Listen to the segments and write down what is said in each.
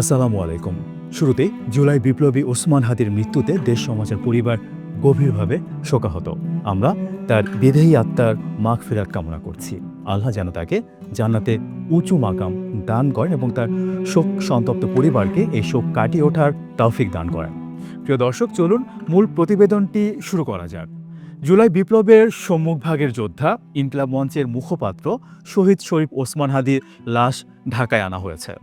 আসসালামু আলাইকুম। শুরুতেই জুলাই বিপ্লবী ওসমান হাদির মৃত্যুতে দেশ সমাজের পরিবার গভীরভাবে শোকাহত। আমরা তার বিদেহী আত্মার মাগ ফেরার কামনা করছি। আল্লাহ যেন তাকে জান্নাতে উঁচু মাকাম দান করেন এবং তার শোক সন্তপ্ত পরিবারকে এই শোক কাটিয়ে ওঠার তৌফিক দান করেন। প্রিয় দর্শক, চলুন মূল প্রতিবেদনটি শুরু করা যাক। জুলাই বিপ্লবের সম্মুখভাগের যোদ্ধা ইনকলাব মঞ্চের মুখপাত্র শহীদ শরীফ ওসমান হাদির লাশ ঢাকায় আনা হয়েছে।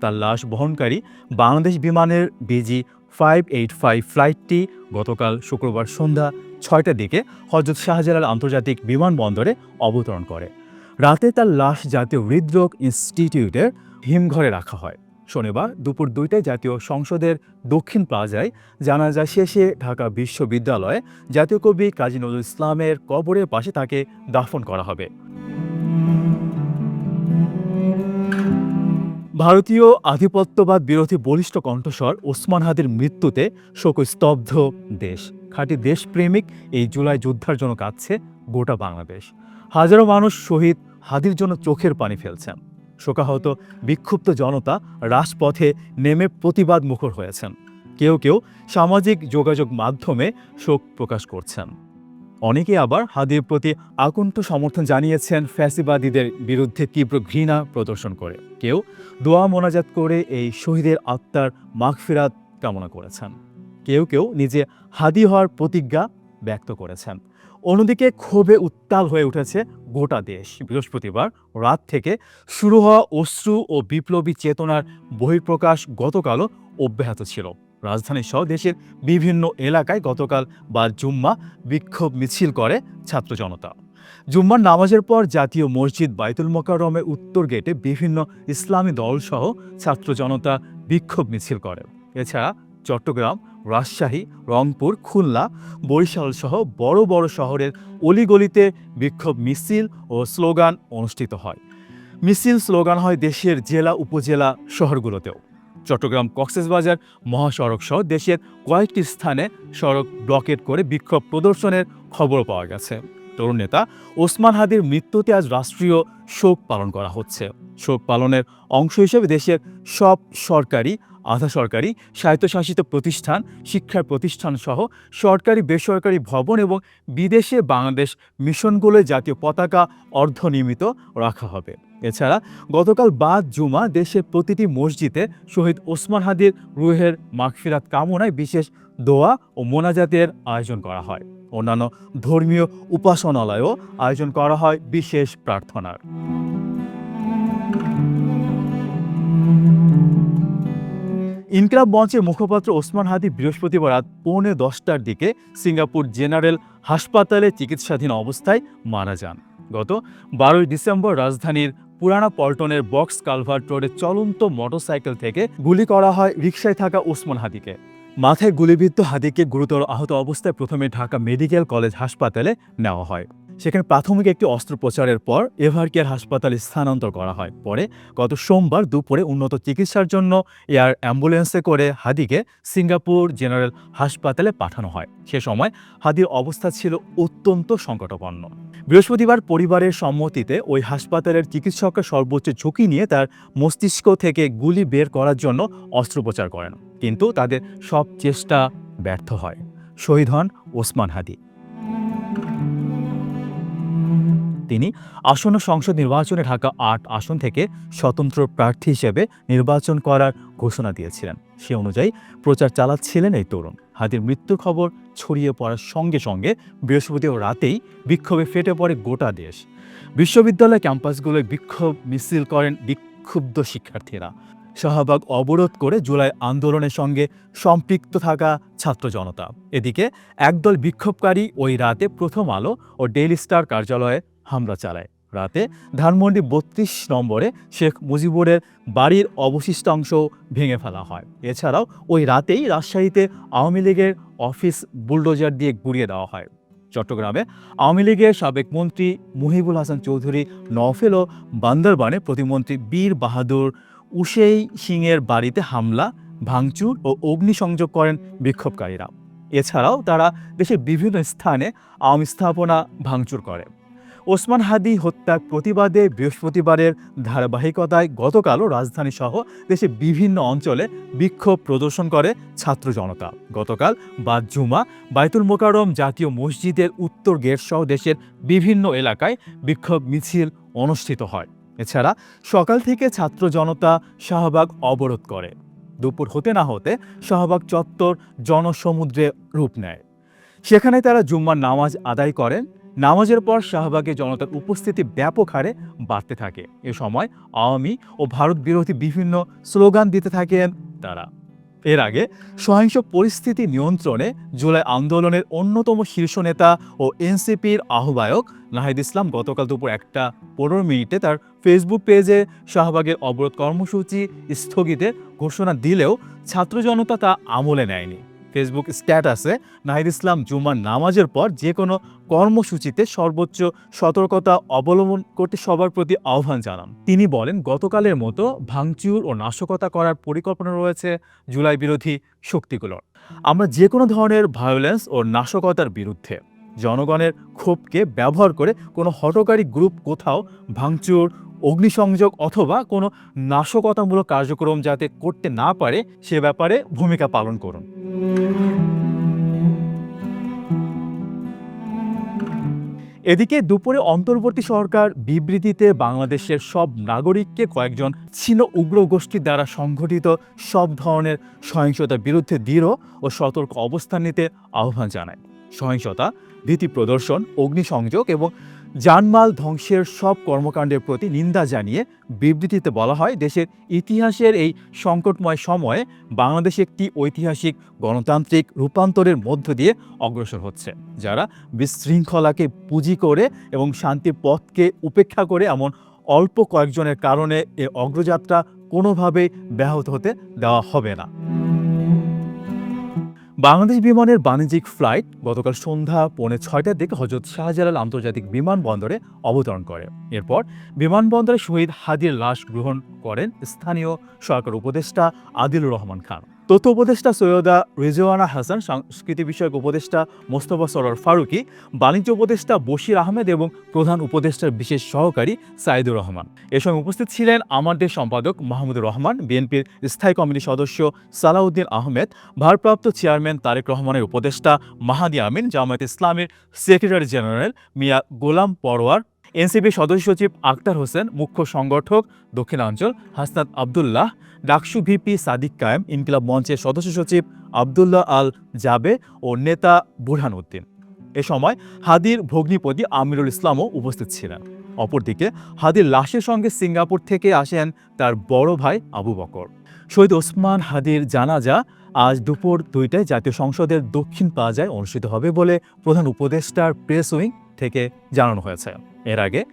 তার লাশ বহনকারী বাংলাদেশ বিমানের বিজি ফাইভ এইট ফাইভ ফ্লাইটটি গতকাল শুক্রবার সন্ধ্যা ছয়টার দিকে হজরত শাহজালাল আন্তর্জাতিক বিমানবন্দরে অবতরণ করে। রাতে তার লাশ জাতীয় হৃদরোগ ইনস্টিটিউটের হিমঘরে রাখা হয়। শনিবার দুপুর দুইটায় জাতীয় সংসদের দক্ষিণ প্লাজায় জানাজা শেষে ঢাকা বিশ্ববিদ্যালয়ে জাতীয় কবি কাজী নজরুল ইসলামের কবরের পাশে তাকে দাফন করা হবে। ভারতীয় আধিপত্যবাদ বিরোধী বলিষ্ঠ কণ্ঠস্বর ওসমান হাদির মৃত্যুতে শোকস্তব্ধ দেশ। খাঁটি দেশপ্রেমিক এই জুলাই যুদ্ধার জন্য কাঁদছে গোটা বাংলাদেশ। হাজারো মানুষ শহীদ হাদির জন্য চোখের পানি ফেলছেন। শোকাহত, বিক্ষুব্ধ জনতা রাজপথে নেমে প্রতিবাদ মুখর হয়েছেন। কেউ কেউ সামাজিক যোগাযোগ মাধ্যমে শোক প্রকাশ করছেন। অনেকে আবার হাদির প্রতি আকণ্ঠ সমর্থন জানিয়েছেন ফ্যাসিবাদীদের বিরুদ্ধে তীব্র ঘৃণা প্রদর্শন করে। কেউ দোয়া মোনাজাত করে এই শহীদের আত্মার মাগফিরাত কামনা করেছেন। কেউ কেউ নিজে হাদি হওয়ার প্রতিজ্ঞা ব্যক্ত করেছেন। অন্যদিকে ক্ষোভে উত্তাল হয়ে উঠেছে গোটা দেশ। বৃহস্পতিবার রাত থেকে শুরু হওয়া অশ্রু ও বিপ্লবী চেতনার বহিঃপ্রকাশ গতকালও অব্যাহত ছিল। রাজধানী সহ দেশের বিভিন্ন এলাকায় গতকাল বা জুম্মা বিক্ষোভ মিছিল করে ছাত্র জনতা। জুম্মার নামাজের পর জাতীয় মসজিদ বাইতুল মোকাররমের উত্তর গেটে বিভিন্ন ইসলামী দলসহ ছাত্র জনতা বিক্ষোভ মিছিল করে। এছাড়া চট্টগ্রাম, রাজশাহী, রংপুর, খুলনা, বরিশাল সহ বড় বড় শহরের অলিগলিতে বিক্ষোভ মিছিল ও স্লোগান অনুষ্ঠিত হয়। মিছিল স্লোগান হয় দেশের জেলা, উপজেলা শহরগুলোতেও। চট্টগ্রাম কক্সেসবাজার মহাসড়ক সহ দেশের কয়েকটি স্থানে সড়ক ব্লকেট করে বিক্ষোভ প্রদর্শনের খবর পাওয়া গেছে। তরুণ নেতা ওসমান হাদির মৃত্যুতে আজ রাষ্ট্রীয় শোক পালন করা হচ্ছে। শোক পালনের অংশ হিসেবে দেশের সব সরকারি আধা সরকারি স্বায়ত্তশাসিত প্রতিষ্ঠান, শিক্ষার প্রতিষ্ঠান সহ সরকারি, বেসরকারি ভবন এবং বিদেশে বাংলাদেশ মিশনগুলোয় জাতীয় পতাকা অর্ধনির্মিত রাখা হবে। এছাড়া গতকাল বাদ জুমা দেশের প্রতিটি মসজিদে শহীদ ওসমান হাদির রুহের মাগফিরাত কামনায় বিশেষ দোয়া ও মোনাজাতের আয়োজন করা হয়। অন্যান্য ধর্মীয় উপাসনালয়েও আয়োজন করা হয় বিশেষ প্রার্থনার। ইনকলাব মঞ্চের মুখপাত্র ওসমান হাদি বৃহস্পতিবার রাত পৌনে দশটার দিকে সিঙ্গাপুর জেনারেল হাসপাতালে চিকিৎসাধীন অবস্থায় মারা যান। গত বারোই ডিসেম্বর রাজধানীর পুরানা পল্টনের বক্স কালভার্ট রোডে চলন্ত মোটরসাইকেল থেকে গুলি করা হয় রিকশায় থাকা ওসমান হাদিকে। মাথায় গুলিবিদ্ধ হাদিকে গুরুতর আহত অবস্থায় প্রথমে ঢাকা মেডিকেল কলেজ হাসপাতালে নেওয়া হয়। সেখানে প্রাথমিক একটি অস্ত্রোপচারের পর এভার কেয়ার হাসপাতালে স্থানান্তর করা হয়। পরে গত সোমবার দুপুরে উন্নত চিকিৎসার জন্য এয়ার অ্যাম্বুলেন্সে করে হাদিকে সিঙ্গাপুর জেনারেল হাসপাতালে পাঠানো হয়। সে সময় হাদির অবস্থা ছিল অত্যন্ত সংকটাপন্ন। বৃহস্পতিবার পরিবারের সম্মতিতে ওই হাসপাতালের চিকিৎসকরা সর্বোচ্চ ঝুঁকি নিয়ে তার মস্তিষ্ক থেকে গুলি বের করার জন্য অস্ত্রোপচার করেন। কিন্তু তাদের সব চেষ্টা ব্যর্থ হয়। শহীদ হন ওসমান হাদি। তিনি আসন্ন সংসদ নির্বাচনে ঢাকা আট আসন থেকে স্বতন্ত্র প্রার্থী হিসেবে নির্বাচন করার ঘোষণা দিয়েছিলেন। সে অনুযায়ী প্রচার চালাচ্ছিলেন এই তরুণ। হাতির মৃত্যুর খবর ছড়িয়ে পড়ার সঙ্গে সঙ্গে বৃহস্পতিবার রাতেই বিক্ষোভে ফেটে পড়ে গোটা দেশ। বিশ্ববিদ্যালয় ক্যাম্পাসগুলোয় বিক্ষোভ মিছিল করেন বিক্ষুব্ধ শিক্ষার্থীরা। শাহবাগ অবরোধ করে জুলাই আন্দোলনের সঙ্গে সম্পৃক্ত থাকা ছাত্র জনতা। এদিকে একদল বিক্ষোভকারী ওই রাতে প্রথম আলো ও ডেইলি স্টার কার্যালয়ে হামলা চালায়। রাতে ধানমন্ডি বত্রিশ নম্বরে শেখ মুজিবুরের বাড়ির অবশিষ্টাংশ ভেঙে ফেলা হয়। এছাড়াও ওই রাতেই রাজশাহীতে আওয়ামী লীগের অফিস বুলডোজার দিয়ে গুড়িয়ে দেওয়া হয়। চট্টগ্রামে আওয়ামী লীগের সাবেক মন্ত্রী মুহিবুল হাসান চৌধুরী নফেল ও বান্দরবানে প্রতিমন্ত্রী বীর বাহাদুর উসেই সিংয়ের বাড়িতে হামলা, ভাঙচুর ও অগ্নিসংযোগ করেন বিক্ষোভকারীরা। এছাড়াও তারা দেশের বিভিন্ন স্থানে আওয়ামী স্থাপনা ভাঙচুর করে। ওসমান হাদি হত্যার প্রতিবাদে বৃহস্পতিবারের ধারাবাহিকতায় গতকালও রাজধানী সহ দেশে বিভিন্ন অঞ্চলে বিক্ষোভ প্রদর্শন করে ছাত্র জনতা। গতকাল বাদ জুমা, বাইতুল মোকাররম জাতীয় মসজিদের উত্তর গেট সহ দেশের বিভিন্ন এলাকায় বিক্ষোভ মিছিল অনুষ্ঠিত হয়। এছাড়া সকাল থেকে ছাত্র জনতা শাহবাগ অবরোধ করে। দুপুর হতে না হতে শাহবাগ চত্বর জনসমুদ্রে রূপ নেয়। সেখানে তারা জুম্মার নামাজ আদায় করেন নামাজের পর শাহবাগে জনতার উপস্থিতি ব্যাপক হারে বাড়তে থাকে। এ সময় আওয়ামী ও ভারত বিরোধী বিভিন্ন স্লোগান দিতে থাকেন তারা। এর আগে সহিংস পরিস্থিতি নিয়ন্ত্রণে জুলাই আন্দোলনের অন্যতম শীর্ষ নেতা ও এনসিপির আহ্বায়ক নাহিদ ইসলাম গতকাল দুপুর একটা পনেরো মিনিটে তার ফেসবুক পেজে শাহবাগের অবরোধ কর্মসূচি স্থগিতের ঘোষণা দিলেও ছাত্র জনতা তা আমলে নেয়নি। ফেসবুক স্ট্যাটাসে নাহিদ ইসলাম জুমার নামাজের পর যে কোনো কর্মসূচিতে সর্বোচ্চ সতর্কতা অবলম্বন করতে সবার প্রতি আহ্বান জানান। তিনি বলেন, গতকালের মতো ভাঙচুর ও নাশকতা করার পরিকল্পনা রয়েছে জুলাই বিরোধী শক্তিগুলোর। আমরা যে কোনো ধরনের ভায়োলেন্স ও নাশকতার বিরুদ্ধে জনগণের ক্ষোভকে ব্যবহার করে কোনো হটকারী গ্রুপ কোথাও ভাঙচুর, অগ্নিসংযোগ অথবা কোনো নাশকতামূলক কার্যক্রম যাতে করতে না পারে, সে ব্যাপারে ভূমিকা পালন করুন। এদিকে দুপুরে অন্তর্বর্তী সরকার বিবৃতিতে বাংলাদেশের সব নাগরিককে কয়েকজন ছিন্ন উগ্র গোষ্ঠীর দ্বারা সংঘটিত সব ধরনের সহিংসতার বিরুদ্ধে দৃঢ় ও সতর্ক অবস্থান নিতে আহ্বান জানায়। সহিংসতা, ভীতি প্রদর্শন, অগ্নিসংযোগ এবং জানমাল ধ্বংসের সব কর্মকাণ্ডের প্রতি নিন্দা জানিয়ে বিবৃতিতে বলা হয়, দেশের ইতিহাসের এই সংকটময় সময়ে বাংলাদেশ একটি ঐতিহাসিক গণতান্ত্রিক রূপান্তরের মধ্য দিয়ে অগ্রসর হচ্ছে, যারা বিশৃঙ্খলাকে পুঁজি করে এবং শান্তির পথকে উপেক্ষা করে এমন অল্প কয়েকজনের কারণে এ অগ্রযাত্রা কোনোভাবেই ব্যাহত হতে দেওয়া হবে না। বাংলাদেশ বিমানের বাণিজ্যিক ফ্লাইট গতকাল সন্ধ্যা পৌনে ছয়টার দিকে হজরত শাহজালাল আন্তর্জাতিক বিমানবন্দরে অবতরণ করে। এরপর বিমানবন্দরে শহীদ হাদির লাশ গ্রহণ করেন স্থানীয় সরকার উপদেষ্টা আদিলুর রহমান খান। তথ্য উপদেষ্টা সৈয়দা রিজওয়ানা হাসান, সংস্কৃতি বিষয়ক উপদেষ্টা মোস্তফা সরর ফারুকি, বাণিজ্য উপদেষ্টা বশির আহমেদ এবং প্রধান উপদেষ্টার বিশেষ সহকারী সাইদুর রহমান। এ সময় উপস্থিত ছিলেন আমার দেশ সম্পাদক মাহমুদুর রহমান, বিএনপির স্থায়ী কমিটির সদস্য সালাউদ্দিন আহমেদ, ভারপ্রাপ্ত চেয়ারম্যান তারেক রহমানের উপদেষ্টা মাহাদি আমিন, জামায়াত ইসলামের secretary general Mia Golam Parwar NCP সদস্য সচিব আক্তার হোসেন, মুখ্য সংগঠক দক্ষিণাঞ্চল হাসনাত আবদুল্লাহ, ডাকসু ভিপি সাদিক কায়েম, ইনকিলাব মঞ্চের সদস্য সচিব আবদুল্লাহ আল জাবে ও নেতা বুরহান উদ্দিন এ সময় হাদির ভগ্নিপতি আমিরুল ইসলামও উপস্থিত ছিলেন। অপরদিকে হাদির লাশের সঙ্গে সিঙ্গাপুর থেকে আসেন তার বড় ভাই আবু বকর। শহীদ ওসমান হাদির জানাজা আজ দুপুর দুইটায় জাতীয় সংসদের দক্ষিণ প্লাজায় অনুষ্ঠিত হবে বলে প্রধান উপদেষ্টার প্রেস উইং থেকে জানানো হয়েছে। এর আগে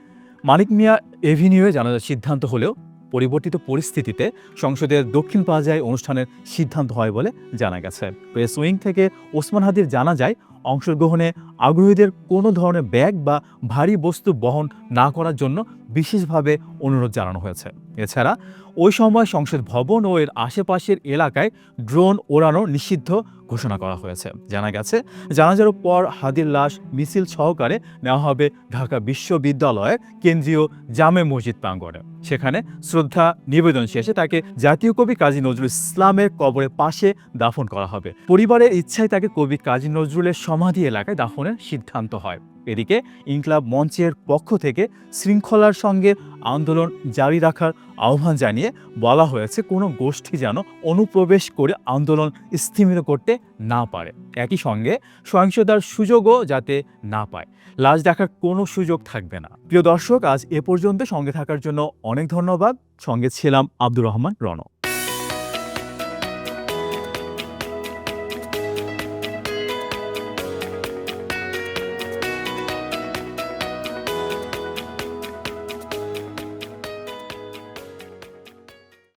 মানিক মিয়া এভিনিউয়ে জানাজার সিদ্ধান্ত হলেও পরিবর্তিত পরিস্থিতিতে সংসদের দক্ষিণ প্লাজায় অনুষ্ঠানের সিদ্ধান্ত হয় বলে জানা গেছে। প্রেস উইং থেকে ওসমান হাদির জানা যায়, অংশগ্রহণে আগ্রহীদের কোনো ধরনের ব্যাগ বা ভারী বস্তু বহন না করার জন্য বিশেষভাবে অনুরোধ জানানো হয়েছে। এছাড়া ওই সময় সংসদ ভবন ও এর আশেপাশের এলাকায় ড্রোন ওড়ানো নিষিদ্ধ ঘোষণা করা হয়েছে। জানা গেছে, জানাজার পর হাদির লাশ মিছিল সহকারে নেওয়া হবে ঢাকা বিশ্ববিদ্যালয়ের কেন্দ্রীয় জামে মসজিদ প্রাঙ্গণে। সেখানে শ্রদ্ধা নিবেদন শেষে তাকে জাতীয় কবি কাজী নজরুল ইসলামের কবরের পাশে দাফন করা হবে। পরিবারের ইচ্ছায় তাকে কবি কাজী নজরুলের সমাধি এলাকায় দাফনের সিদ্ধান্ত হয়। এদিকে ইনকলাব মঞ্চের পক্ষ থেকে শৃঙ্খলার সঙ্গে আন্দোলন জারি রাখার আহ্বান জানিয়ে বলা হয়েছে, কোনো গোষ্ঠী যেন অনুপ্রবেশ করে আন্দোলন স্থিমিত করতে না পারে। একই সঙ্গে সহিংসতার সুযোগও যাতে না পায়। লাশ দেখার কোনো সুযোগ থাকবে না। প্রিয় দর্শক, আজ এ পর্যন্ত সঙ্গে থাকার জন্য অনেক ধন্যবাদ। সঙ্গে ছিলাম আব্দুর রহমান রণ